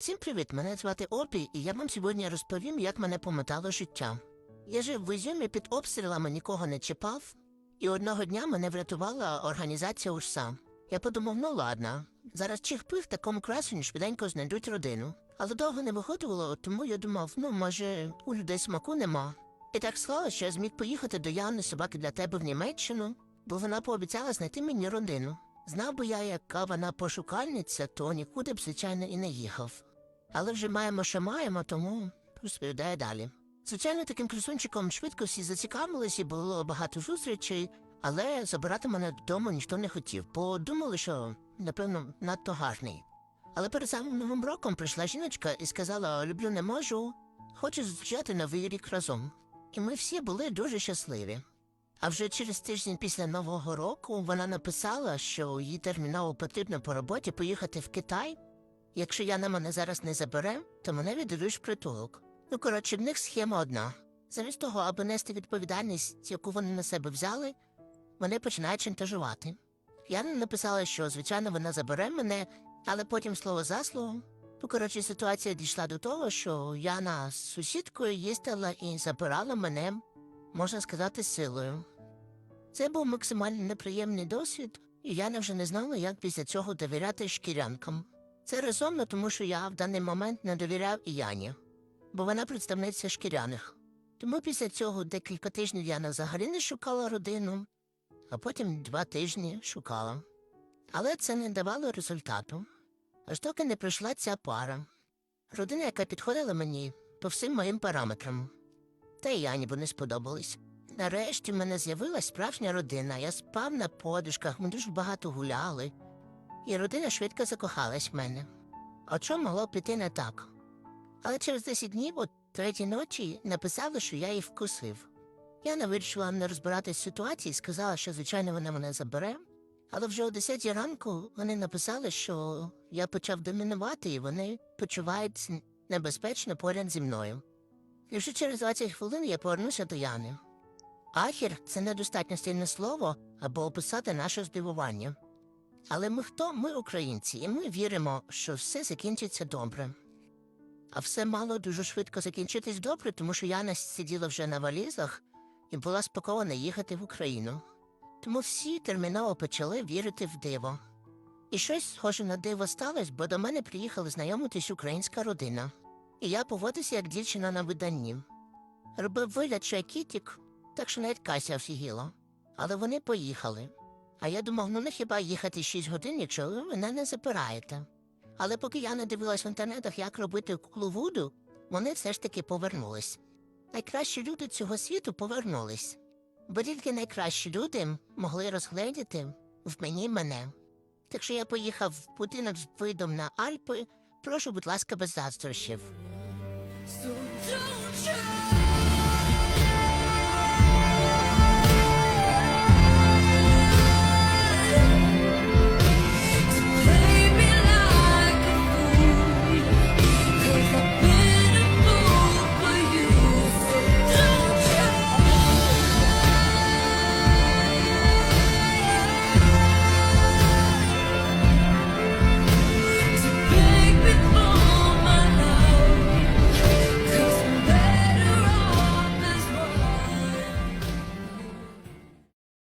Всім привіт! Мене звати Опі, і я вам сьогодні розповім, як мене помотало життя. Я жив в Ізюмі під обстрілами, нікого не чіпав, і одного дня мене врятувала організація УРСА. Я подумав, ну ладно, зараз чих пив такому красені швиденько знайдуть родину. Але довго не виходило, тому я думав, ну може, у людей смаку нема. І так склалося, що я зміг поїхати до Яни собаки для тебе в Німеччину, бо вона пообіцяла знайти мені родину. Знав би я, яка вона пошукальниця, то нікуди б, звичайно, і не їхав. Але вже маємо, що маємо, тому розповідаю далі. Звичайно, таким красунчиком швидко всі зацікавились і було багато зустрічей, але забирати мене додому ніхто не хотів, бо думали, що, напевно, надто гарний. Але перед самим новим роком прийшла жіночка і сказала: люблю, не можу, хочу зустрічати новий рік разом. І ми всі були дуже щасливі. А вже через тиждень після Нового року вона написала, що їй терміново потрібно по роботі поїхати в Китай. Якщо Яна мене зараз не забере, то мене віддадуть в притулок. Ну, коротше, в них схема одна. Замість того, аби нести відповідальність, яку вони на себе взяли, вони починають шантажувати. Яна написала, що, звичайно, вона забере мене, але потім слово за словом. Ну, коротше, ситуація дійшла до того, що Яна з сусідкою їздила і забирала мене, можна сказати, силою. Це був максимально неприємний досвід, і Яна вже не знала, як після цього довіряти шкірянкам. Це резонно, тому що я в даний момент не довіряв і Яні, бо вона представниця шкіряних. Тому після цього декілька тижнів Яна взагалі не шукала родину, а потім два тижні шукала. Але це не давало результату. Аж доки не прийшла ця пара. Родина, яка підходила мені по всім моїм параметрам. Та й Яні бо не сподобались. Нарешті в мене з'явилась справжня родина. Я спав на подушках, ми дуже багато гуляли і родина швидко закохалась в мене. А чому могло піти не так? Але через 10 днів, от третій ночі, написали, що я її вкусив. Я не вирішила не розбиратись ситуації, сказала, що, звичайно, вона мене забере. Але вже о 10 ранку вони написали, що я почав домінувати, і вони почувають небезпечно поряд зі мною. І вже через 20 хвилин я повернуся до Яни. Ахір це недостатньо сильне слово або описати наше здивування. Але ми хто? Ми українці, і ми віримо, що все закінчиться добре. А все мало дуже швидко закінчитись добре, тому що Яна сиділа вже на валізах і була спакована їхати в Україну. Тому всі терміново почали вірити в диво. І щось схоже на диво сталося, бо до мене приїхала знайомитись українська родина. І я поводився як дівчина на виданні. Робив вигляд, що я кітік, так що навіть Кася офігіла. Але вони поїхали. А я думав, ну не хіба їхати 6 годин, якщо ви мене не запираєте. Але поки я не дивилась в інтернетах, як робити куклу Вуду, вони все ж таки повернулись. Найкращі люди цього світу повернулись, бо тільки найкращі люди могли розгледіти в мені мене. Так що я поїхав в будинок з видом на Альпи. Прошу, будь ласка, без заздрощів.